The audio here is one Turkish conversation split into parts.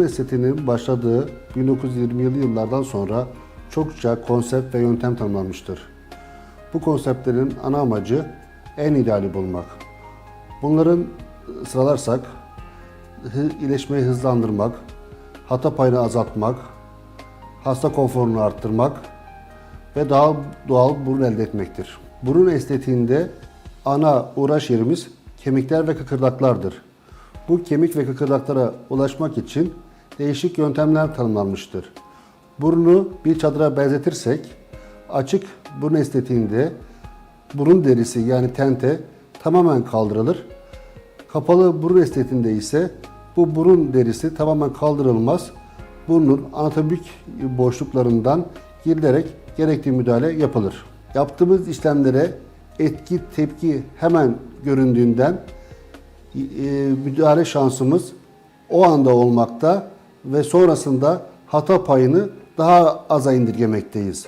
burun estetiğinin başladığı 1920'li yıllardan sonra çokça konsept ve yöntem tanımlanmıştır. Bu konseptlerin ana amacı en ideali bulmak. Bunların sıralarsak iyileşmeyi hızlandırmak, hata payını azaltmak, hasta konforunu arttırmak ve daha doğal burun elde etmektir. Burun estetiğinde ana uğraş yerimiz kemikler ve kıkırdaklardır. Bu kemik ve kıkırdaklara ulaşmak için değişik yöntemler tanımlanmıştır. Burnu bir çadıra benzetirsek açık burun estetiğinde burun derisi yani tente tamamen kaldırılır. Kapalı burun estetiğinde ise bu burun derisi tamamen kaldırılmaz. Burnun anatomik boşluklarından girilerek gerektiği müdahale yapılır. Yaptığımız işlemlere etki tepki hemen göründüğünden e, müdahale şansımız o anda olmakta ve sonrasında hata payını daha aza indirgemekteyiz.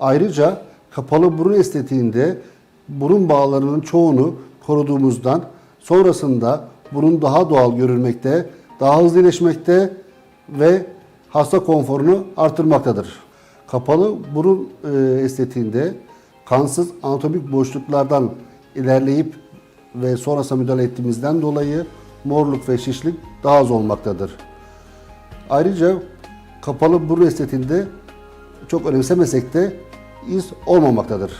Ayrıca kapalı burun estetiğinde burun bağlarının çoğunu koruduğumuzdan sonrasında burun daha doğal görülmekte, daha hızlı iyileşmekte ve hasta konforunu artırmaktadır. Kapalı burun e, estetiğinde kansız anatomik boşluklardan ilerleyip ve sonrasında müdahale ettiğimizden dolayı morluk ve şişlik daha az olmaktadır. Ayrıca kapalı burun estetiğinde çok önemsemesek de iz olmamaktadır.